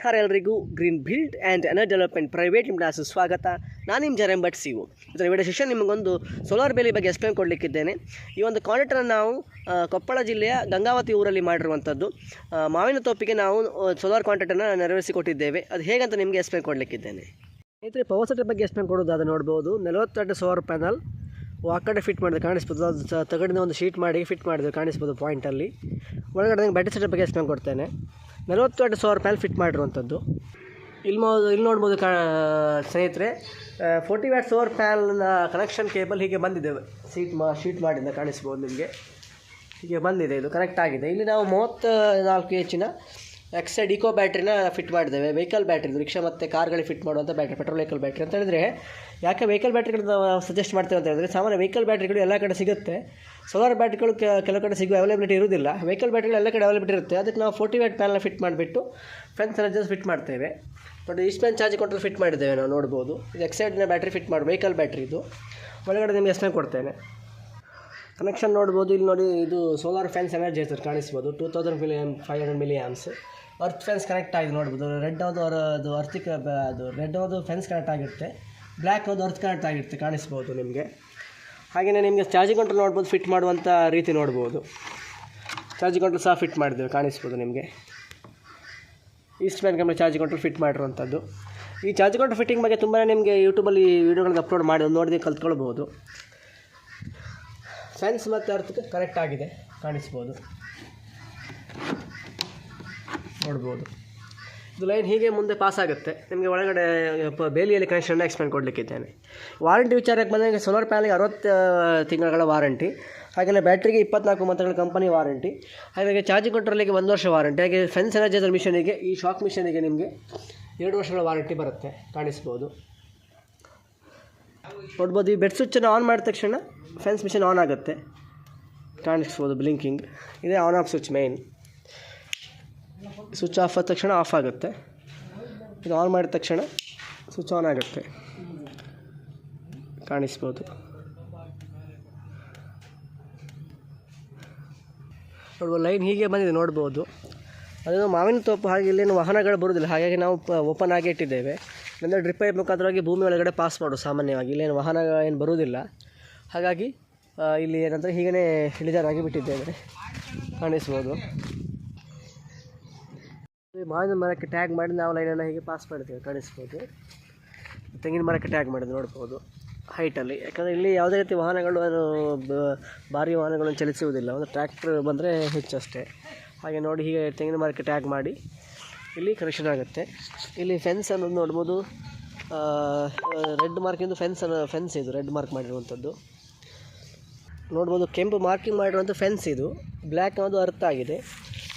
ನಮಸ್ಕಾರ ಎಲ್ರಿಗೂ. Green build and energy development private limited ಸ್ವಾಗತ. ನಾನು ನಿಮ್ಮ ಜರಂ ಭಟ್ ಸಿ ಇದರ ವಿಡಿಯೋ ಸೆಷನ್ ನಿಮಗೊಂದು ಸೋಲಾರ್ ಬೇಲಿ ಬಗ್ಗೆ ಎಕ್ಸ್ಪ್ಲೇನ್ ಕೊಡಲಿಕ್ಕಿದ್ದೇನೆ. ಈ ಒಂದು ಕಾಂಟ್ರಾಕ್ಟನ್ನು ನಾವು ಕೊಪ್ಪಳ ಜಿಲ್ಲೆಯ ಗಂಗಾವತಿ ಊರಲ್ಲಿ ಮಾಡಿರುವಂಥದ್ದು. ಮಾವಿನ ತೋಪಿಗೆ ನಾವು ಸೋಲಾರ್ ಕಾಂಟ್ರಾಕ್ಟನ್ನು ನೆರವೇರಿಸಿಕೊಟ್ಟಿದ್ದೇವೆ ಅದು ಹೇಗಂತ ನಿಮಗೆ ಎಕ್ಸ್ಪ್ಲೇನ್ ಕೊಡಲಿಕ್ಕಿದ್ದೇನೆ. ಸ್ನೇಹಿತರೆ ಪವರ್ ಸೆಟ್ ಬಗ್ಗೆ ಎಕ್ಸ್ಪ್ಲೇನ್ ಅದು ನೋಡ್ಬೋದು. ನಲವತ್ತೆರಡು ಸೋಲಾರ್ ಪ್ಯಾನಲ್ ಆ ಕಡೆ ಫಿಟ್ ಮಾಡಿದ್ರೆ ಕಾಣಿಸ್ಬೋದು. ಅದು ತಗಡಿನ ಒಂದು ಶೀಟ್ ಮಾಡಿ ಫಿಟ್ ಮಾಡಿದ್ರೆ ಕಾಣಿಸ್ಬೋದು ಪಾಯಿಂಟಲ್ಲಿ ಒಳಗಡೆ ಬ್ಯಾಟ್ರಿ ಸೆಟ್ ಬಗ್ಗೆ ಎಕ್ಸ್ಪ್ಲೇನ್ ಕೊಡ್ತೇನೆ. ನಲವತ್ತೆರಡು ಸಾವಿರ ಪ್ಯಾಲ್ ಫಿಟ್ ಮಾಡಿರುವಂಥದ್ದು. ಇಲ್ಲಿ ಮೋ, ಇಲ್ಲಿ ನೋಡ್ಬೋದು ಕಾ, ಸ್ನೇಹಿತರೆ ಫೋರ್ಟಿ ವ್ಯಾಟ್ ಸೋರ್ ಪ್ಯಾಲ್ನ ಕನೆಕ್ಷನ್ ಕೇಬಲ್ ಹೀಗೆ ಬಂದಿದೆ. ಸೀಟ್ ಮಾ ಶೀಟ್ ಮಾಡಿಂದ ಕಾಣಿಸ್ಬೋದು ನಿಮಗೆ. ಹೀಗೆ ಬಂದಿದೆ, ಇದು ಕನೆಕ್ಟ್ ಆಗಿದೆ. ಇಲ್ಲಿ ನಾವು ಮೂವತ್ತ ನಾಲ್ಕು ಎಚ್ಚಿನ ಎಕ್ಸೈಡ್ ಇಕೋ ಬ್ಯಾಟ್ರಿನ ಫಿಟ್ ಮಾಡಿದ್ದೇವೆ. ವೆಹಿಕಲ್ ಬ್ಯಾಟ್ರಿ ರಿಕ್ಷಾ ಮತ್ತು ಕಾರ್ಗಳಿಗೆ ಫಿಟ್ ಮಾಡುವಂಥ ಬ್ಯಾಟ್ರಿ ಪೆಟ್ರೋಲ್ ವೆಹಿಕಲ್ ಬ್ಯಾಟ್ರಿ ಅಂತ ಹೇಳಿದ್ರೆ, ಯಾಕೆ ವೆಹಿಕಲ್ ಬ್ಯಾಟ್ರಿಗಳನ್ನ ನಾವು ಸಜೆಸ್ಟ್ ಮಾಡ್ತೇವೆ ಅಂತ ಹೇಳಿದ್ರೆ, ಸಾಮಾನ್ಯ ವೆಹಿಕಲ್ ಬ್ಯಾಟ್ರಿಗಳು ಎಲ್ಲ ಕಡೆ ಸಿಗುತ್ತೆ. ಸೋಲಾರ್ ಬ್ಯಾಟ್ರಿಗಳು ಕೆಲವು ಕಡೆ ಸಿಗುವ ಅವೈಲೇಬಿಲಿಟಿ ಇರುವುದಿಲ್ಲ. ವೆಹಿಕಲ್ ಬ್ಯಾಟ್ರಿಗಳು ಎಲ್ಲ ಕಡೆ ಅವೈಲೇಬಿಲಿಟಿ ಇರುತ್ತೆ. ಅದಕ್ಕೆ ನಾವು ಫೋರ್ಟಿ ವ್ಯಾಟ್ ಪ್ಯಾನಲ್ ಫಿಟ್ ಮಾಡಿಬಿಟ್ಟು ಫ್ರೆಂಡ್ಸ್ ಎನರ್ಜಸ್ ಫಿಟ್ ಮಾಡ್ತೇವೆ. ನೋಡಿ ಈಸ್ಟ್ಮ್ಯಾನ್ ಚಾರ್ಜ್ ಕಂಟ್ರೋಲ್ ಫಿಟ್ ಮಾಡಿದ್ದೇವೆ ನಾವು, ನೋಡ್ಬೋದು. ಇದು ಎಕ್ಸೈಡ್ನ ಬ್ಯಾಟ್ರಿ ಫಿಟ್ ಮಾಡಿ ವೆಹಿಕಲ್ ಬ್ಯಾಟ್ರಿ ಇದು. ಒಳಗಡೆ ನಿಮಗೆ ಎಕ್ಸ್ಪ್ಲೇನ್ ಕೊಡ್ತೇನೆ. ಕನೆಕ್ಷನ್ ನೋಡ್ಬೋದು. ಇಲ್ಲಿ ನೋಡಿ ಇದು solar fans energiser ಕಾಣಿಸ್ಬೋದು. Two thousand milli five hundred milli amps earth fence connect ಆಗಿದೆ ನೋಡ್ಬೋದು. ರೆಡ್ ಅದು ಅದು ಅರ್ಥಿಕ ಅದು ರೆಡ್ ಅದು ಫೆನ್ಸ್ ಕನೆಕ್ಟ್ ಆಗಿರುತ್ತೆ. ಬ್ಲ್ಯಾಕ್ ಅದು ಅರ್ತ್ ಕನೆಕ್ಟ್ ಆಗಿರುತ್ತೆ, ಕಾಣಿಸ್ಬೋದು ನಿಮಗೆ. ಹಾಗೆಯೇ ನಿಮಗೆ ಚಾರ್ಜಿಂಗ್ ಕಂಟ್ರೋಲ್ ನೋಡ್ಬೋದು ಫಿಟ್ ಮಾಡುವಂಥ ರೀತಿ ನೋಡ್ಬೋದು. ಚಾರ್ಜಿಂಗ್ ಕಂಟ್ರೋಲ್ ಸಹ ಫಿಟ್ ಮಾಡಿದ್ವಿ ಕಾಣಿಸ್ಬೋದು ನಿಮಗೆ. East bank company charging control fit ಮಾಡಿರುವಂಥದ್ದು. ಈ ಚಾರ್ಜಿಂಗ್ ಕಂಟ್ರೋಲ್ ಫಿಟ್ಟಿಂಗ್ ಬಗ್ಗೆ ತುಂಬಾ ನಿಮಗೆ ಯೂಟ್ಯೂಬಲ್ಲಿ ವೀಡಿಯೋಗಳನ್ನ ಅಪ್ಲೋಡ್ ಮಾಡಿ ನೋಡಿದ್ರೆ ಕಲ್ತ್ಕೊಳ್ಬೋದು. ಫ್ಯಾನ್ಸ್ ಮತ್ತು ಅರ್ಥಕ್ಕೆ ಕರೆಕ್ಟ್ ಆಗಿದೆ, ಕಾಣಿಸ್ಬೋದು. ನೋಡ್ಬೋದು. ಇದು ಲೈನ್ ಹೀಗೆ ಮುಂದೆ ಪಾಸ್ ಆಗುತ್ತೆ. ನಿಮಗೆ ಒಳಗಡೆ ಬೇಲಿಯಲ್ಲಿ ಕನೆಕ್ಷನ್ ಎಕ್ಸ್ಪ್ಲೇನ್ ಕೊಡಲಿಕ್ಕಿದ್ದೇನೆ. ವಾರಂಟಿ ವಿಚಾರಕ್ಕೆ ಬಂದಾಗ ಸೋಲಾರ್ ಪ್ಯಾನಲ್ಗೆ ಅರವತ್ತು ತಿಂಗಳ ವಾರಂಟಿ ಹಾಗೆಯೇ ಬ್ಯಾಟ್ರಿಗೆ ಇಪ್ಪತ್ನಾಲ್ಕು ಮಂತ್ಗಳ ಕಂಪನಿ ವಾರಂಟಿ ಹಾಗಾಗಿ ಚಾರ್ಜಿಂಗ್ ಕಂಟ್ರೋಲಿಗೆ ಒಂದು ವರ್ಷ ವಾರಂಟಿ ಹಾಗೆ ಫೆನ್ಸ್ ಎನರ್ಜೈಸರ್ ಮಿಷನಿಗೆ ಈ ಶಾಕ್ ಮಿಷನಿಗೆ ನಿಮಗೆ ಎರಡು ವರ್ಷಗಳ ವಾರಂಟಿ ಬರುತ್ತೆ. ಕಾಣಿಸ್ಬೋದು. ನೋಡ್ಬೋದು, ಈ ಬೆಡ್ ಸ್ವಿಚ್ಚನ್ನು ಆನ್ ಮಾಡಿದ ತಕ್ಷಣ ಫೆನ್ಸ್ ಮಿಷನ್ ಆನ್ ಆಗುತ್ತೆ. ಕಾಣಿಸ್ಬೋದು ಬ್ಲಿಂಕಿಂಗ್ ಇದೇ on off switch main switch off ಆದ ತಕ್ಷಣ ಆಫ್ ಆಗುತ್ತೆ. ಇದು ಆನ್ ಮಾಡಿದ ತಕ್ಷಣ ಸ್ವಿಚ್ ಆನ್ ಆಗುತ್ತೆ. ಕಾಣಿಸ್ಬೋದು. ನೋಡ್ಬೋದು ಲೈನ್ ಹೀಗೆ ಬಂದಿದೆ, ನೋಡ್ಬೋದು. ಅದು ಮಾವಿನ ತೋಪು ಹಾಗೆ ಇಲ್ಲೇನು ವಾಹನಗಳು ಬರೋದಿಲ್ಲ ಹಾಗಾಗಿ ನಾವು ಓಪನ್ ಆಗಿ ಇಟ್ಟಿದ್ದೇವೆ. ಅಂದರೆ ಡ್ರಿಪ್ ಪೈಪ್ ಮುಖಾಂತರವಾಗಿ ಭೂಮಿ ಒಳಗಡೆ ಪಾಸ್ ಮಾಡು ಸಾಮಾನ್ಯವಾಗಿ. ಇಲ್ಲೇನು ವಾಹನ ಏನು ಬರುವುದಿಲ್ಲ. ಹಾಗಾಗಿ ಇಲ್ಲಿ ಏನಂದರೆ ಹೀಗೇ ಇಳಿದಾರಾಗಿ ಬಿಟ್ಟಿದ್ದೇವೆ. ಕಾಣಿಸ್ಬೋದು. ಈ ಮಾವಿನ ಮರಕ್ಕೆ ಟ್ಯಾಗ್ ಮಾಡಿ ನಾವು ಲೈನನ್ನು ಹೀಗೆ ಪಾಸ್ ಮಾಡ್ತೀವಿ ಕಾಣಿಸ್ಬೋದು ತೆಂಗಿನ ಮರಕ್ಕೆ ಟ್ಯಾಗ್ ಮಾಡಿದ್ದು ನೋಡ್ಬೋದು ಹೈಟಲ್ಲಿ ಯಾಕಂದರೆ ಇಲ್ಲಿ ಯಾವುದೇ ರೀತಿ ವಾಹನಗಳು ಅದು ಭಾರಿ ವಾಹನಗಳನ್ನು ಚಲಿಸುವುದಿಲ್ಲ. ಒಂದು ಟ್ರ್ಯಾಕ್ಟ್ರ್ ಬಂದರೆ ಹೆಚ್ಚಷ್ಟೇ ಹಾಗೆ ನೋಡಿ ಹೀಗೆ ತೆಂಗಿನ ಮರಕ್ಕೆ ಟ್ಯಾಗ್ ಮಾಡಿ ಇಲ್ಲಿ ಕನೆಕ್ಷನ್ ಆಗುತ್ತೆ. ಇಲ್ಲಿ ಫೆನ್ಸ್ ಅನ್ನೋದು ನೋಡ್ಬೋದು. ರೆಡ್ ಮಾರ್ಕಿಂದು ಫೆನ್ಸ್ ಅನ್ನೋ ಫೆನ್ಸ್ ಇದು ರೆಡ್ ಮಾರ್ಕ್ ಮಾಡಿರುವಂಥದ್ದು. ನೋಡ್ಬೋದು, ಕೆಂಪು ಮಾರ್ಕಿಂಗ್ ಮಾಡಿರುವಂಥ ಫೆನ್ಸ್ ಇದು. ಬ್ಲ್ಯಾಕ್ ಅನ್ನೋದು ಅರ್ಥ ಆಗಿದೆ.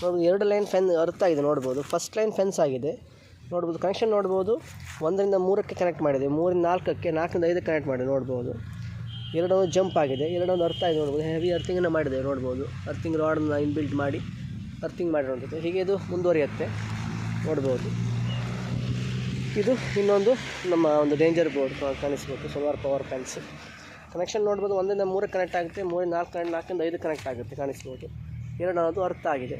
ನೋಡ್ಬೋದು ಎರಡು ಲೈನ್ ಫೆನ್ ಅರ್ಥ ಆಗಿದೆ, ನೋಡ್ಬೋದು. ಫಸ್ಟ್ ಲೈನ್ ಫೆನ್ಸ್ ಆಗಿದೆ. ನೋಡ್ಬೋದು ಕನೆಕ್ಷನ್ ನೋಡ್ಬೋದು. ಒಂದರಿಂದ ಮೂರಕ್ಕೆ ಕನೆಕ್ಟ್ ಮಾಡಿದೆ. ಮೂರಿಂದ ನಾಲ್ಕಕ್ಕೆ, ನಾಲ್ಕರಿಂದ ಐದಕ್ಕೆ ಕನೆಕ್ಟ್ ಮಾಡಿ ನೋಡ್ಬೋದು. ಎರಡೊಂದು ಜಂಪ್ ಆಗಿದೆ. ಎರಡೊಂದು ಅರ್ಥ ಆಗಿದೆ, ನೋಡ್ಬೋದು. ಹೆವಿ ಅರ್ಥಿಂಗನ್ನು ಮಾಡಿದೆ, ನೋಡ್ಬೋದು. ಅರ್ಥಿಂಗ್ ರಾಡನ್ನು ಇನ್ಬಿಲ್ಟ್ ಮಾಡಿ ಅರ್ಥಿಂಗ್ ಮಾಡಿರುವಂಥದ್ದು. ಹೀಗೆ ಇದು ಮುಂದುವರಿಯುತ್ತೆ, ನೋಡ್ಬೋದು. ಇದು ಇನ್ನೊಂದು ನಮ್ಮ ಒಂದು ಡೇಂಜರ್ ಬೋರ್ಡ್ ಕಾಣಿಸ್ಬೇಕು ಸೋಲಾರ್ ಪವರ್ ಪ್ಯಾನ್ಸ್ ಕನೆಕ್ಷನ್ ನೋಡ್ಬೋದು, ಒಂದರಿಂದ ಮೂರಕ್ಕೆ ಕನೆಕ್ಟ್ ಆಗುತ್ತೆ, ಮೂರಿಂದ ನಾಲ್ಕು, ನಾಲ್ಕರಿಂದ ಐದು ಕನೆಕ್ಟ್ ಆಗುತ್ತೆ, ಕಾಣಿಸ್ಬೋದು. ಅನ್ನೋದು ಅರ್ಥ ಆಗಿದೆ.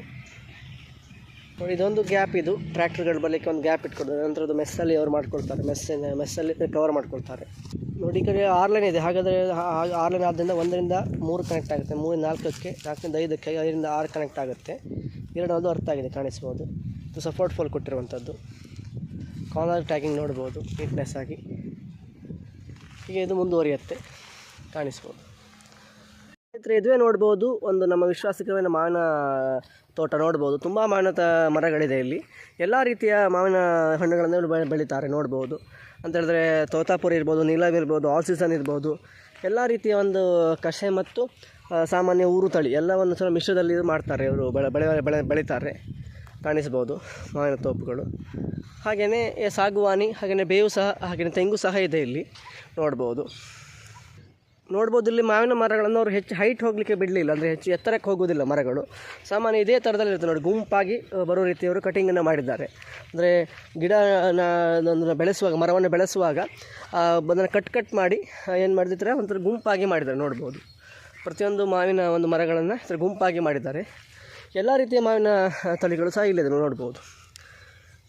ನೋಡಿ, ಇದೊಂದು ಗ್ಯಾಪ್ ಇದು. ಟ್ರ್ಯಾಕ್ಟರ್ಗಳು ಬರಲಿಕ್ಕೆ ಒಂದು ಗ್ಯಾಪ್ ಇಟ್ಕೊಡ್ತಾರೆ. ನಂತರ ಅದು ಮೆಸ್ಸಲ್ಲಿ ಅವ್ರು ಮಾಡ್ಕೊಳ್ತಾರೆ ಮೆಸ್ಸಿನ, ಮೆಸ್ಸಲ್ಲಿ ಕವರ್ ಮಾಡ್ಕೊಳ್ತಾರೆ ನೋಡಿ, ಈ ಕಡೆ ಆರ್ಲೈನ್ ಇದೆ. ಹಾಗಾದರೆ ಆರ್ಲೈನ್ ಆದ್ದರಿಂದ ಒಂದರಿಂದ ಮೂರು ಕನೆಕ್ಟ್ ಆಗುತ್ತೆ. ಮೂರು ನಾಲ್ಕಕ್ಕೆ, ನಾಲ್ಕರಿಂದ ಐದಕ್ಕೆ, ಐದರಿಂದ ಆರು ಕನೆಕ್ಟ್ ಆಗುತ್ತೆ. ಎರಡು ಅದು ಅರ್ಥ ಆಗಿದೆ ಕಾಣಿಸ್ಬೋದು. ಇದು ಸಪೋರ್ಟ್ ಫೋಲ್ ಕೊಟ್ಟಿರುವಂಥದ್ದು. ಕಾಲರ್ ಟ್ಯಾಗಿಂಗ್ ನೋಡ್ಬೋದು. ನೀಟ್ನೆಸ್ ಆಗಿ. ಹೀಗೆ ಇದು ಮುಂದುವರಿಯುತ್ತೆ. ಕಾಣಿಸ್ಬೋದು. ಸ್ನೇಹಿತರೆ, ಇದುವೇ ನೋಡ್ಬೋದು, ಒಂದು ನಮ್ಮ ವಿಶ್ವಾಸಕರమైన ಮಾವಿನ ತೋಟ ನೋಡ್ಬೋದು. ತುಂಬ ಮಾವಿನ ತ ಮರಗಳಿದೆ ಇಲ್ಲಿ. ಎಲ್ಲ ರೀತಿಯ ಮಾವಿನ ಹಣ್ಣುಗಳನ್ನು ಬೆ- ಬೆಳೀತಾರೆ, ನೋಡ್ಬೋದು. ಅಂತ ಹೇಳಿದ್ರೆ ತೋತಾಪುರಿ ಇರ್ಬೋದು ನೀಲಾವ್ ಇರ್ಬೋದು ಆಲ್ ಸೀಸನ್ ಇರ್ಬೋದು. ಎಲ್ಲ ರೀತಿಯ ಒಂದು ಕಷೆ ಮತ್ತು ಸಾಮಾನ್ಯ ಊರು ತಳಿ ಎಲ್ಲವನ್ನು ಸಹ ಮಿಶ್ರದಲ್ಲಿ ಇದು ಮಾಡ್ತಾರೆ ಇವರು, ಬೆಳೆ ಬೆಳೆ ಬೆಳೆ, ಬೆಳೀತಾರೆ. ಕಾಣಿಸ್ಬೋದು ಮಾವಿನ ತೋಪುಗಳು. ಹಾಗೆಯೇ ಸಾಗುವಾನಿ, ಹಾಗೆಯೇ ಬೇವು ಸಹ, ಹಾಗೆಯೇ ತೆಂಗು ಸಹ ಇದೆ ಇಲ್ಲಿ. ನೋಡ್ಬೋದು. ನೋಡ್ಬೋದು, ಇಲ್ಲಿ ಮಾವಿನ ಮರಗಳನ್ನು ಅವರು ಹೆಚ್ಚು ಹೈಟ್ ಹೋಗಲಿಕ್ಕೆ ಬಿಡಲಿಲ್ಲ. ಅಂದರೆ ಹೆಚ್ಚು ಎತ್ತರಕ್ಕೆ ಹೋಗೋದಿಲ್ಲ ಮರಗಳು. ಸಾಮಾನ್ಯ ಇದೇ ಥರದಲ್ಲಿ ಇರ್ತದೆ ನೋಡಿ, ಗುಂಪಾಗಿ ಬರೋ ರೀತಿಯವರು ಕಟಿಂಗನ್ನು ಮಾಡಿದ್ದಾರೆ. ಅಂದರೆ ಗಿಡ ಬೆಳೆಸುವಾಗ, ಮರವನ್ನು ಬೆಳೆಸುವಾಗ ಅದನ್ನು ಕಟ್ ಕಟ್ ಮಾಡಿ ಏನು ಮಾಡಿದ್ರೆ ಒಂಥರ ಗುಂಪಾಗಿ ಮಾಡಿದ್ದಾರೆ, ನೋಡ್ಬೋದು. ಪ್ರತಿಯೊಂದು ಮಾವಿನ ಒಂದು ಮರಗಳನ್ನು ಗುಂಪಾಗಿ ಮಾಡಿದ್ದಾರೆ. ಎಲ್ಲ ರೀತಿಯ ಮಾವಿನ ತಳಿಗಳು ಸಹ ಇಲ್ಲಿದೆ, ನೋಡ್ಬೋದು.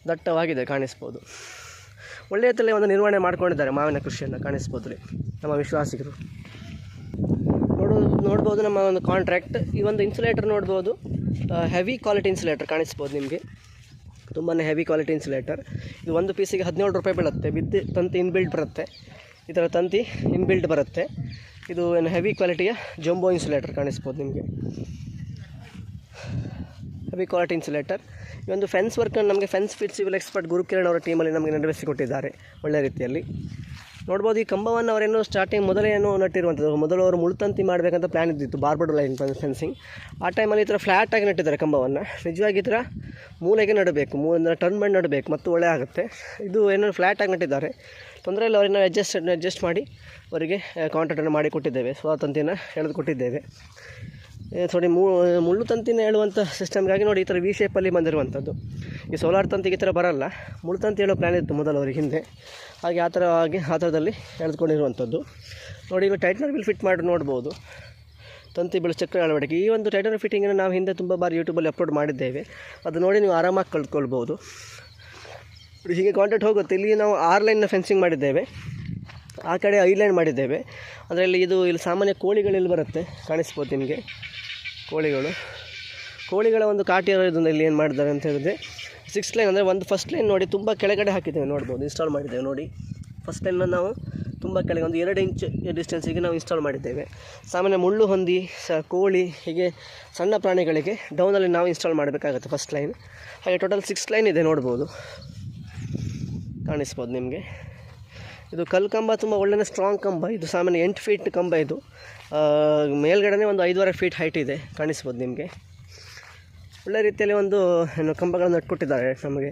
ದಟ್ಟವಾಗಿದೆ, ಕಾಣಿಸ್ಬೋದು. ಒಳ್ಳೆಯ ತಲೆ ಒಂದು ನಿರ್ವಹಣೆ ಮಾಡ್ಕೊಂಡಿದ್ದಾರೆ ಮಾವಿನ ಕೃಷಿಯನ್ನು ಕಾಣಿಸ್ಬೋದು ರೀ ನಮ್ಮ ವಿಶ್ವಾಸಿಗರು. ನೋಡೋ, ನೋಡ್ಬೋದು ನಮ್ಮ ಒಂದು ಕಾಂಟ್ರಾಕ್ಟ್ ಈ ಒಂದು ಇನ್ಸುಲೇಟರ್ ನೋಡ್ಬೋದು. ಹೆವಿ ಕ್ವಾಲಿಟಿ ಇನ್ಸುಲೇಟರ್ ಕಾಣಿಸ್ಬೋದು ನಿಮಗೆ. ತುಂಬಾ ಹೆವಿ ಕ್ವಾಲಿಟಿ ಇನ್ಸುಲೇಟರ್ ಇದು ಒಂದು ಪೀಸಿಗೆ ಹದಿನೇಳು ರೂಪಾಯಿ ಬೀಳುತ್ತೆ. ಬಿದ್ದು ತಂತಿ ಇನ್ಬಿಲ್ಟ್ ಬರುತ್ತೆ. ಥರ ತಂತಿ ಇನ್ಬಿಲ್ಟ್ ಬರುತ್ತೆ. ಇದು ಏನು ಹೆವಿ ಕ್ವಾಲಿಟಿಯ ಜಂಬೋ ಇನ್ಸುಲೇಟರ್ ಕಾಣಿಸ್ಬೋದು ನಿಮಗೆ. Heavy quality insulator. ಈ ಒಂದು ಫೆನ್ಸ್ ವರ್ಕನ್ನು ನಮಗೆ fence fit civil expert Gurukiran ಅವರ ಟೀಮಲ್ಲಿ ನಮಗೆ ನೆರವೇರಿಸಿಕೊಟ್ಟಿದ್ದಾರೆ ಒಳ್ಳೆಯ ರೀತಿಯಲ್ಲಿ. ನೋಡ್ಬೋದು ಈ ಕಂಬವನ್ನು ಅವರೇನು ಸ್ಟಾರ್ಟಿಂಗ್ ಮೊದಲೇ ಏನೋ ನಟ್ಟಿರುವಂಥದ್ದು. ಮೊದಲು ಅವರು ಮುಳ್ತಂತಿ ಮಾಡಬೇಕಂತ ಪ್ಲ್ಯಾನ್ ಇದ್ದಿತ್ತು ಬಾರ್ಬರ್ಡ್ ಲೈನ್ ಫೆನ್ಸಿಂಗ್ ಆ ಟೈಮಲ್ಲಿ ಈ ಥರ ಫ್ಲ್ಯಾಟಾಗಿ ನೆಟ್ಟಿದ್ದಾರೆ ಕಂಬವನ್ನು. ನಿಜವಾಗಿ ಈ ಥರ ಮೂಲೆಗೆ ನಡಬೇಕು ಮೂಲ ಟರ್ನ್ ಮಾಡಿ ನಡಬೇಕು, ಮತ್ತು ಒಳ್ಳೆ ಆಗುತ್ತೆ. ಇದು ಏನೋ ಫ್ಲ್ಯಾಟಾಗಿ ನೆಟ್ಟಿದ್ದಾರೆ. ತೊಂದರೆ ಇಲ್ಲ ಅವರನ್ನು ಅಡ್ಜಸ್ಟ್ ಅಡ್ಜಸ್ಟ್ ಮಾಡಿ ಅವರಿಗೆ ಕಾಂಟ್ರಾಕ್ಟನ್ನು ಮಾಡಿ ಕೊಟ್ಟಿದ್ದೇವೆ ಸ್ವಾತಂತ್ರ್ಯನ ಎಳೆದು ಕೊಟ್ಟಿದ್ದೇವೆ ಮು ಮುಳ್ಳು ತಂತಿನ ಹೇಳುವಂಥ ಸಿಸ್ಟಮ್ಗಾಗಿ ನೋಡಿ ಈ ಥರ ವಿ ಶೇಪಲ್ಲಿ ಬಂದಿರುವಂಥದ್ದು ಈ ಸೋಲಾರ್ ತಂತಿಗೆ ಈ ಥರ ಬರಲ್ಲ. ಮುಳ್ಳು ತಂತಿ ಹೇಳೋ ಪ್ಲ್ಯಾನ್ ಇತ್ತು ಮೊದಲು ಅವ್ರಿಗೆ ಹಿಂದೆ. ಹಾಗೆ ಆ ಥರ ಆಗಿ ಆ ಥರದಲ್ಲಿ ಎಳೆದುಕೊಂಡಿರುವಂಥದ್ದು ನೋಡಿ ಇಲ್ಲಿ ಟೈಟ್ನರ್ ಬಿಲ್ ಫಿಟ್ ಮಾಡಿ ನೋಡ್ಬೋದು. ತಂತಿ ಬೀಳು ಚಕ್ರ ಅಳವಡಿಕೆ. ಈ ಒಂದು ಟೈಟರ್ ಫಿಟ್ಟಿಂಗನ್ನು ನಾವು ಹಿಂದೆ ತುಂಬ ಬಾರಿ ಯೂಟ್ಯೂಬಲ್ಲಿ ಅಪ್ಲೋಡ್ ಮಾಡಿದ್ದೇವೆ. ಅದು ನೋಡಿ ನೀವು ಆರಾಮಾಗಿ ಕಲ್ತ್ಕೊಳ್ಬೋದು ಹೀಗೆ ಕಾಂಟ್ಯಾಕ್ಟ್ ಹೋಗುತ್ತೆ. ಇಲ್ಲಿ ನಾವು ಆರ್ ಲೈನ್ನ ಫೆನ್ಸಿಂಗ್ ಮಾಡಿದ್ದೇವೆ. ಆ ಕಡೆ ಐ ಲೈನ್ ಮಾಡಿದ್ದೇವೆ. ಅದರಲ್ಲಿ ಇದು, ಇಲ್ಲಿ ಸಾಮಾನ್ಯ ಕೋಳಿಗಳಲ್ಲಿ ಬರುತ್ತೆ. ಕಾಣಿಸ್ಬೋದು ನಿಮಗೆ. ಕೋಳಿಗಳು. ಕೋಳಿಗಳ ಒಂದು ಕಾಟ ಇರೋದ್ರಿಂದ ಇಲ್ಲಿ ಏನು ಮಾಡಿದ್ದಾರೆ ಅಂತ ಹೇಳಿದ್ರೆ ಸಿಕ್ಸ್ ಲೈನ್ ಅಂದರೆ ಒಂದು ಫಸ್ಟ್ ಲೈನ್ ನೋಡಿ ತುಂಬ ಕೆಳಗಡೆ ಹಾಕಿದ್ದೇವೆ, ನೋಡ್ಬೋದು ಇನ್ಸ್ಟಾಲ್ ಮಾಡಿದ್ದೇವೆ, ನೋಡಿ. ಫಸ್ಟ್ ಲೈನ್ನ ನಾವು ತುಂಬ ಕೆಳಗೆ ಒಂದು ಎರಡು ಇಂಚ್ ಡಿಸ್ಟೆನ್ಸಿಗೆ ನಾವು ಇನ್ಸ್ಟಾಲ್ ಮಾಡಿದ್ದೇವೆ. ಸಾಮಾನ್ಯ ಮುಳ್ಳು ಹೊಂದಿ, ಸ ಕೋಳಿ, ಹೀಗೆ ಸಣ್ಣ ಪ್ರಾಣಿಗಳಿಗೆ ಡೌನಲ್ಲಿ ನಾವು ಇನ್ಸ್ಟಾಲ್ ಮಾಡಬೇಕಾಗುತ್ತೆ ಫಸ್ಟ್ ಲೈನ್ ಹಾಗೆ ಟೋಟಲ್ ಸಿಕ್ಸ್ ಲೈನ್ ಇದೆ, ನೋಡ್ಬೋದು. ಕಾಣಿಸ್ಬೋದು ನಿಮಗೆ. ಇದು ಕಲ್ಲು ಕಂಬ ತುಂಬ ಒಳ್ಳೆಯ ಸ್ಟ್ರಾಂಗ್ ಕಂಬ, ಇದು ಸಾಮಾನ್ಯ ಎಂಟು ಫೀಟ್ ಕಂಬ ಇದು. ಮೇಲ್ಗಡೆನೇ ಒಂದು ಐದೂವರೆ ಫೀಟ್ ಹೈಟ್ ಇದೆ. ಕಾಣಿಸ್ಬೋದು ನಿಮಗೆ. ಒಳ್ಳೆ ರೀತಿಯಲ್ಲಿ ಒಂದು, ಏನು, ಕಂಬಗಳನ್ನು ನಟ್ಕೊಟ್ಟಿದ್ದಾರೆ ನಮಗೆ.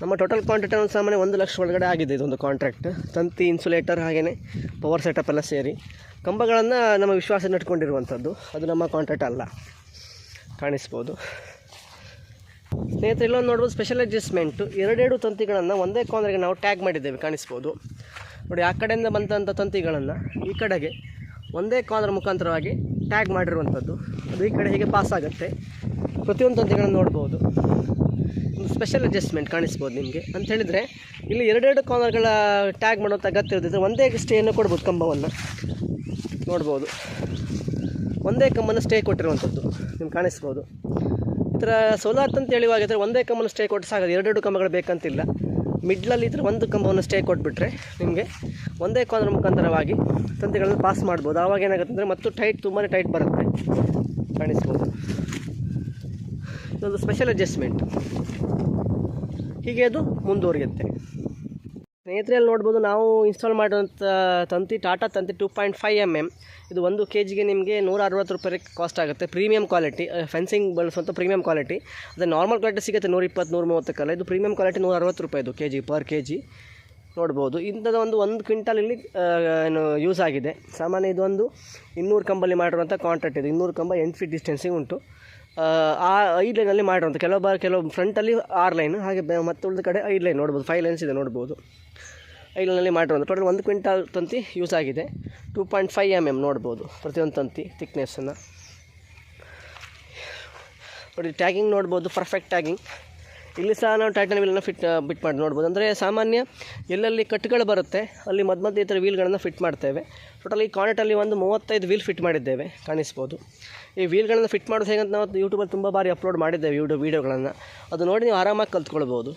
ನಮ್ಮ ಟೋಟಲ್ ಕ್ವಾಂಟಿಟಿ ಒಂದು ಸಾಮಾನ್ಯ ಒಂದು ಲಕ್ಷ ಒಳಗಡೆ ಆಗಿದೆ ಇದೊಂದು ಕಾಂಟ್ರಾಕ್ಟ್ ತಂತಿ ಇನ್ಸುಲೇಟರ್ ಹಾಗೆಯೇ ಪವರ್ ಸೆಟಪ್ ಎಲ್ಲ ಸೇರಿ. ಕಂಬಗಳನ್ನು ನಮ್ಮ ವಿಶ್ವಾಸ ನಟ್ಕೊಂಡಿರುವಂಥದ್ದು. ಅದು ನಮ್ಮ ಕಾಂಟ್ರಾಕ್ಟ್ ಅಲ್ಲ. ಕಾಣಿಸ್ಬೋದು. ಸ್ನೇಹಿತರೆ, ಇಲ್ಲೊಂದು ನೋಡ್ಬೋದು ಸ್ಪೆಷಲ್ ಅಡ್ಜಸ್ಟ್ಮೆಂಟು ಎರಡೆರಡು ತಂತಿಗಳನ್ನು ಒಂದೇ ಕಾರ್ನರ್ಗೆ ನಾವು ಟ್ಯಾಗ್ ಮಾಡಿದ್ದೇವೆ. ಕಾಣಿಸ್ಬೋದು. ನೋಡಿ, ಆ ಕಡೆಯಿಂದ ಬಂದಂಥ ತಂತಿಗಳನ್ನು ಈ ಕಡೆಗೆ ಒಂದೇ ಕಾಲರ್ ಮುಖಾಂತರವಾಗಿ ಟ್ಯಾಗ್ ಮಾಡಿರುವಂಥದ್ದು. ಅದು ಈ ಕಡೆ ಹೀಗೆ ಪಾಸ್ ಆಗುತ್ತೆ. ಪ್ರತಿಯೊಂದು ತಂತಿಗಳನ್ನು ನೋಡ್ಬೋದು. ಒಂದು ಸ್ಪೆಷಲ್ ಅಡ್ಜಸ್ಟ್ಮೆಂಟ್ ಕಾಣಿಸ್ಬೋದು ನಿಮಗೆ. ಅಂತ ಹೇಳಿದರೆ, ಇಲ್ಲಿ ಎರಡೆರಡು ಕಾರ್ನರ್ಗಳ ಟ್ಯಾಗ್ ಮಾಡುವಂಥ ಅಗತ್ಯ ಇರೋದಿದ್ರೆ ಒಂದೇ ಸ್ಟೇಯನ್ನು ಕೊಡ್ಬೋದು ಕಂಬವನ್ನು. ನೋಡ್ಬೋದು. ಒಂದೇ ಕಂಬನ ಸ್ಟೇ ಕೊಟ್ಟಿರುವಂಥದ್ದು. ನಿಮ್ಗೆ ಕಾಣಿಸ್ಬೋದು. ಈ ಥರ ಸೋಲಾರ್ ತಂತಿ ಹೇಳುವಾಗಿದ್ದರೆ ಒಂದೇ ಕಂಬನ ಸ್ಟೇ ಕೊಟ್ಟು ಸಾಗೋದು ಎರಡೆರಡು ಕಂಬಗಳು ಬೇಕಂತಿಲ್ಲ. ಮಿಡ್ಲಲ್ಲಿ ಥರ ಒಂದು ಕಂಬವನ್ನು ಸ್ಟೇ ಕೊಟ್ಬಿಟ್ರೆ ನಿಮಗೆ ಒಂದೇ ಕಾರ್ನರ್ ಮುಖಾಂತರವಾಗಿ ತಂತಿಗಳನ್ನು ಪಾಸ್ ಮಾಡ್ಬೋದು. ಆವಾಗ ಏನಾಗುತ್ತೆ ಅಂದರೆ ಮತ್ತು ಟೈಟ್ ತುಂಬಾ ಟೈಟ್ ಬರುತ್ತೆ. ಕಾಣಿಸ್ಬೋದು. ಇದೊಂದು ಸ್ಪೆಷಲ್ ಅಡ್ಜಸ್ಟ್ಮೆಂಟ್ ಹೀಗೆ ಅದು ಮುಂದುವರಿಯುತ್ತೆ. ಸ್ನೇಹಿತರಲ್ಲಿ ನೋಡ್ಬೋದು ನಾವು ಇನ್ಸ್ಟಾಲ್ ಮಾಡುವಂಥ ತಂತಿ ಟಾಟಾ ತಂತಿ two point five M M ಇದು ಒಂದು ಕೆ ಜಿಗೆ ನಿಮಗೆ ನೂರ ಅರವತ್ತು ರೂಪಾಯಿ ಕಾಸ್ಟ್ ಆಗುತ್ತೆ. ಪ್ರೀಮಿಯಂ ಕ್ವಾಲಿಟಿ ಫೆನ್ಸಿಂಗ್ ಬಳಸುವಂಥ ಪ್ರೀಮಿಯಂ ಕ್ವಾಲಿಟಿ ಅದೇ ನಾರ್ಮಲ್ ಕ್ವಾಲಿಟಿ ಸಿಗುತ್ತೆ ನೂರ ಇಪ್ಪತ್ತು ನೂರ ಮೂವತ್ತಕ್ಕಲ್ಲ ಇದು ಪ್ರೀಮಿಯಂ ಕ್ವಾಲಿಟಿ ನೂರ ಅರವತ್ತು ರೂಪಾಯಿ ಇದು K G per K G ನೋಡ್ಬೋದು. ಇಂಥದ್ದು ಒಂದು ಒಂದು ಕ್ವಿಂಟಲ್ ಇಲ್ಲಿ ಏನು ಯೂಸ್ ಆಗಿದೆ. ಸಾಮಾನ್ಯ ಇದೊಂದು ಇನ್ನೂರು ಕಂಬಲ್ಲಿ ಮಾಡಿರುವಂಥ ಕಾಂಟ್ರಾಕ್ಟ್ ಇದು. ಇನ್ನೂರು ಕಂಬ ಎಂಟು ಫೀಟ್ ಡಿಸ್ಟೆನ್ಸಿಗೆ ಉಂಟು. ಆ, ಐದು ಲೈನಲ್ಲಿ ಮಾಡಿರುವಂಥ ಕೆಲವು ಬಾರಿ ಕೆಲವು ಫ್ರಂಟಲ್ಲಿ ಆರು ಲೈನ್ ಹಾಗೆ ಬೆ- ಮತ್ತೆ ಉಳಿದ ಕಡೆ ಐದು ಲೈನ್ ನೋಡ್ಬೋದು. ಫೈವ್ ಲೈನ್ಸ್ ಇದೆ ನೋಡ್ಬೋದು. ಐದು ಲೈನಲ್ಲಿ ಮಾಡಿರುವಂಥ ಟೋಟಲ್ ಒಂದು ಕ್ವಿಂಟಲ್ ತಂತಿ ಯೂಸ್ ಆಗಿದೆ. Two point five M M ನೋಡ್ಬೋದು. ಪ್ರತಿಯೊಂದು ತಂತಿ ಥಿಕ್ನೆಸ್ಸನ್ನು ನೋಡಿ ಟ್ಯಾಗಿಂಗ್ ನೋಡ್ಬೋದು. ಪರ್ಫೆಕ್ಟ್ ಟ್ಯಾಗಿಂಗ್ ಇಲ್ಲಿ ಸಹ ನಾವು ಟೈಟನ್ ವೀಲನ್ನು ಫಿಟ್ ಬಿಟ್ ಮಾಡಿ, ನೋಡ್ಬೋದು. ಅಂದರೆ ಸಾಮಾನ್ಯ ಎಲ್ಲೆಲ್ಲಿ ಕಟ್ಗಳು ಬರುತ್ತೆ, ಅಲ್ಲಿ ಮಧ್ಯ ಮಧ್ಯ ಈ ಥರ ವೀಲ್ಗಳನ್ನು ಫಿಟ್ ಮಾಡ್ತೇವೆ. ಟೋಟಲ್ ಈ ಕಾನೆಟಲ್ಲಿ ಒಂದು ಮೂವತ್ತೈದು ವೀಲ್ ಫಿಟ್ ಮಾಡಿದ್ದೇವೆ, ಕಾಣಿಸ್ಬೋದು. ಈ ವೀಲ್ಗಳನ್ನು ಫಿಟ್ ಮಾಡೋದು ಹೇಗಂತ ನಾವು ಯೂಟ್ಯೂಬಲ್ಲಿ ತುಂಬ ಬಾರಿ ಅಪ್ಲೋಡ್ ಮಾಡಿದ್ದೇವೆ ಯೂಟ್ಯೂಬ್ ವೀಡಿಯೋಗಳನ್ನು ಅದು ನೋಡಿ ನೀವು ಆರಾಮಾಗಿ ಕಲ್ತ್ಕೊಳ್ಬೋದು.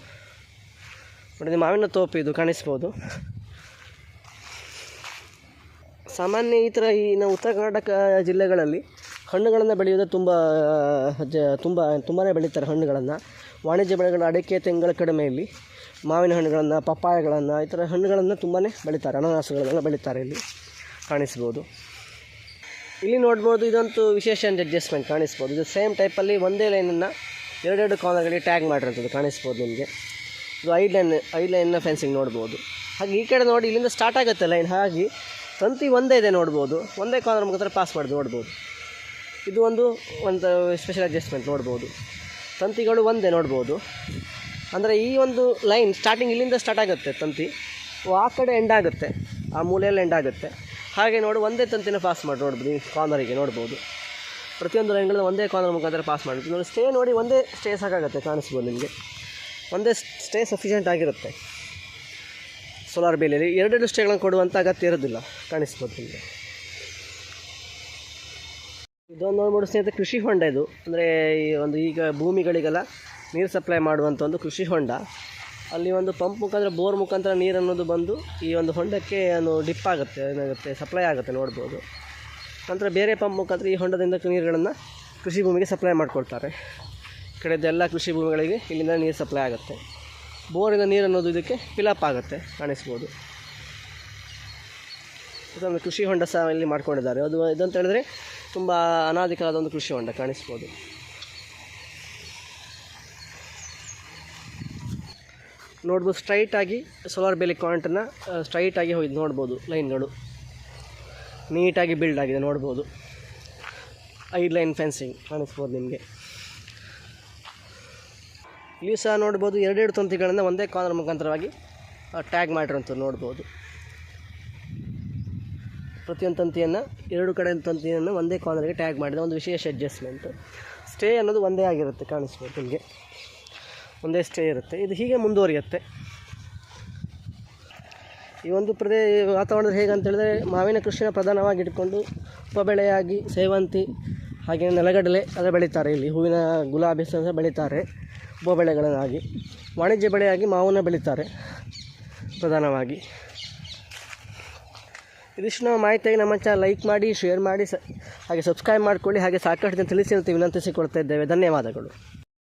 ನೋಡಿ ಮಾವಿನ ತೋಪು ಇದು ಕಾಣಿಸ್ಬೋದು. ಸಾಮಾನ್ಯ ಈ ಥರ ಈ ನಾವು ಉತ್ತರ ಕರ್ನಾಟಕ ಜಿಲ್ಲೆಗಳಲ್ಲಿ ಹಣ್ಣುಗಳನ್ನು ಬೆಳೆಯೋದು ತುಂಬ ಜ, ತುಂಬ ತುಂಬಾ ಬೆಳೀತಾರೆ ಹಣ್ಣುಗಳನ್ನು. ವಾಣಿಜ್ಯ ಬೆಳೆಗಳ ಅಡಿಕೆ ತೆಂಗಳ ಕಡಿಮೆಯಲ್ಲಿ ಮಾವಿನ ಹಣ್ಣುಗಳನ್ನು, ಪಪ್ಪಾಯಗಳನ್ನು, ಈ ಥರ ಹಣ್ಣುಗಳನ್ನು ತುಂಬಾ ಬೆಳೀತಾರೆ. ಅನಾನಸುಗಳನ್ನೆಲ್ಲ ಬೆಳೀತಾರೆ ಇಲ್ಲಿ. ಕಾಣಿಸ್ಬೋದು. ಇಲ್ಲಿ ನೋಡ್ಬೋದು ಇದಂತೂ ವಿಶೇಷ ಅಡ್ಜಸ್ಟ್ಮೆಂಟ್ ಕಾಣಿಸ್ಬೋದು. ಇದು ಸೇಮ್ ಟೈಪಲ್ಲಿ ಒಂದೇ ಲೈನನ್ನು ಎರಡೆರಡು ಕಾರ್ನರ್ಗಳಿಗೆ ಟ್ಯಾಗ್ ಮಾಡಿರೋಂಥದ್ದು ಕಾಣಿಸ್ಬೋದು ನಿಮಗೆ. ಇದು ಐದು ಲೈನ್ ಐದು ಲೈನ್ನ ಫೆನ್ಸಿಂಗ್ ನೋಡ್ಬೋದು. ಹಾಗೆ ಈ ಕಡೆ ನೋಡಿ ಇಲ್ಲಿಂದ ಸ್ಟಾರ್ಟ್ ಆಗುತ್ತೆ ಲೈನ್ ಹಾಗೆ ತಂತಿ ಒಂದೇ ಇದೆ ನೋಡ್ಬೋದು. ಒಂದೇ ಕಾರ್ನರ್ ಮುಖಾಂತರ ಪಾಸ್ ಮಾಡೋದು ನೋಡ್ಬೋದು. ಇದು ಒಂದು ಒಂದು ಸ್ಪೆಷಲ್ ಅಡ್ಜಸ್ಟ್ಮೆಂಟ್ ನೋಡ್ಬೋದು. ತಂತಿಗಳು ಒಂದೇ ನೋಡ್ಬೋದು. ಅಂದರೆ ಈ ಒಂದು ಲೈನ್ ಸ್ಟಾರ್ಟಿಂಗ್ ಇಲ್ಲಿಂದ ಸ್ಟಾರ್ಟ್ ಆಗುತ್ತೆ ತಂತಿ. ಆ ಕಡೆ ಎಂಡ್ ಆಗುತ್ತೆ. ಆ ಮೂಲೆಯಲ್ಲಿ ಎಂಡ್ ಆಗುತ್ತೆ. ಹಾಗೆ ನೋಡಿ ಒಂದೇ ತಂತಿನ ಪಾಸ್ ಮಾಡಿ, ನೋಡ್ಬೋದು ಕಾರ್ನರಿಗೆ ನೋಡ್ಬೋದು. ಪ್ರತಿಯೊಂದು ಲೈನ್ಗಳನ್ನ ಒಂದೇ ಕಾರ್ನರ್ ಮುಖಾಂತರ ಪಾಸ್ ಮಾಡಬೇಕು. ನೋಡಿ ಸ್ಟೇ ನೋಡಿ ಒಂದೇ ಸ್ಟೇ ಸಾಕಾಗುತ್ತೆ, ಕಾಣಿಸ್ಬೋದು ನಿಮಗೆ. ಒಂದೇ ಸ್ಟೇ ಸಫಿಷಿಯೆಂಟ್ ಆಗಿರುತ್ತೆ. ಸೋಲಾರ್ ಬೇಲಿಯಲ್ಲಿ ಎರಡೆರಡು ಸ್ಟೇಗಳನ್ನು ಕೊಡುವಂಥ ಅಗತ್ಯ ಇರೋದಿಲ್ಲ. ಕಾಣಿಸ್ಬೋದು ನಿಮಗೆ. ಇದೊಂದು ನೋಡ್ಬೋದು ಸ್ನೇಹಿತರೆ, ಕೃಷಿ ಹೊಂಡ ಇದು. ಅಂದರೆ ಈ ಒಂದು ಈಗ ಭೂಮಿಗಳಿಗೆಲ್ಲ ನೀರು ಸಪ್ಲೈ ಮಾಡುವಂಥ ಒಂದು ಕೃಷಿ ಹೊಂಡ. ಅಲ್ಲಿ ಒಂದು ಪಂಪ್ ಮುಖಾಂತರ ಬೋರ್ ಮುಖಾಂತರ ನೀರು ಅನ್ನೋದು ಬಂದು ಈ ಒಂದು ಹೊಂಡಕ್ಕೆ ಏನು ಡಿಪ್ ಆಗುತ್ತೆ, ಏನಾಗುತ್ತೆ ಸಪ್ಲೈ ಆಗುತ್ತೆ ನೋಡ್ಬೋದು. ನಂತರ ಬೇರೆ ಪಂಪ್ ಮುಖಾಂತರ ಈ ಹೊಂಡದಿಂದ ನೀರುಗಳನ್ನು ಕೃಷಿ ಭೂಮಿಗೆ ಸಪ್ಲೈ ಮಾಡಿಕೊಡ್ತಾರೆ ಈ ಕಡೆದ್ದು ಎಲ್ಲ ಕೃಷಿ ಭೂಮಿಗಳಿಗೆ ಇಲ್ಲಿಂದ ನೀರು ಸಪ್ಲೈ ಆಗುತ್ತೆ. ಬೋರಿಂದ ನೀರು ಅನ್ನೋದು ಇದಕ್ಕೆ ಫಿಲಪ್ ಆಗುತ್ತೆ, ಕಾಣಿಸ್ಬೋದು. ಇದೊಂದು ಕೃಷಿ ಹೊಂಡ ಸಹ ಇಲ್ಲಿ ಮಾಡ್ಕೊಂಡಿದ್ದಾರೆ. ಅದು ಇದಂತ ಹೇಳಿದ್ರೆ ತುಂಬ ಅನಾಧಿಕಾರದ ಒಂದು ಕೃಷಿ ಹೊಂಡ ಕಾಣಿಸ್ಬೋದು. ನೋಡ್ಬೋದು ಸ್ಟ್ರೈಟಾಗಿ ಸೋಲಾರ್ ಬೇಲಿ ಕಾಂಟನ್ನು ಸ್ಟ್ರೈಟಾಗಿ ಹೋಗಿ ನೋಡ್ಬೋದು ಲೈನ್ಗಳು. ನೀಟಾಗಿ ಬಿಲ್ಡ್ ಆಗಿದೆ, ನೋಡ್ಬೋದು. ಐದು ಲೈನ್ ಫೆನ್ಸಿಂಗ್ ಕಾಣಿಸ್ಬೋದು ನಿಮಗೆ. ಇಲ್ಲಿ ಸಹ ನೋಡ್ಬೋದು, ಎರಡೆರಡು ತಂತಿಗಳನ್ನು ಒಂದೇ ಕಾರ್ನರ್ ಮುಖಾಂತರವಾಗಿ ಟ್ಯಾಗ್ ಮಾಡಿರೋಂಥದ್ದು ನೋಡ್ಬೋದು. ಪ್ರತಿಯೊಂದು ತಂತಿಯನ್ನು ಎರಡು ಕಡೆ ತಂತಿಯನ್ನು ಒಂದೇ ಕಾರ್ನರ್ಗೆ ಟ್ಯಾಗ್ ಮಾಡಿದ ಒಂದು ವಿಶೇಷ ಅಡ್ಜಸ್ಟ್ಮೆಂಟು ಸ್ಟೇ ಅನ್ನೋದು ಒಂದೇ ಆಗಿರುತ್ತೆ ಕಾಣಿಸ್ಬೋದು ನಿಮಗೆ. ಒಂದೇ ಸ್ಟೇ ಇರುತ್ತೆ. ಇದು ಹೀಗೆ ಮುಂದುವರಿಯುತ್ತೆ. ಈ ಒಂದು ಪ್ರದೇ ವಾತಾವರಣದಲ್ಲಿ ಹೇಗೆ ಅಂತ ಹೇಳಿದ್ರೆ ಮಾವಿನ ಕೃಷಿನ ಪ್ರಧಾನವಾಗಿ ಇಟ್ಕೊಂಡು ಉಪಬೆಳೆಯಾಗಿ, ಸೇವಂತಿ, ಹಾಗೆ ನೆಲಗಡಲೆ ಅದರ ಬೆಳೀತಾರೆ ಇಲ್ಲಿ. ಹೂವಿನ ಗುಲಾಬಿ ಸಹ ಬೆಳೀತಾರೆ ಉಪಬೆಳೆಗಳನ್ನಾಗಿ. ವಾಣಿಜ್ಯ ಬೆಳೆಯಾಗಿ ಮಾವನ್ನ ಬೆಳೀತಾರೆ ಪ್ರಧಾನವಾಗಿ. ಇದಿಷ್ಟು ಮಾಹಿತಿಯಾಗಿ ನಮ್ಮ ಚಾನಲ್ ಲೈಕ್ ಮಾಡಿ ಶೇರ್ ಮಾಡಿ, ಸ ಹಾಗೆ ಸಬ್ಸ್ಕ್ರೈಬ್ ಮಾಡಿಕೊಳ್ಳಿ. ಹಾಗೆ ಸಾಕಷ್ಟು ಜನ ತಿಳಿಸಿ ಅಂತ ವಿನಂತಿಸಿಕೊಳ್ತಾ ಇದ್ದೇವೆ. ಧನ್ಯವಾದಗಳು.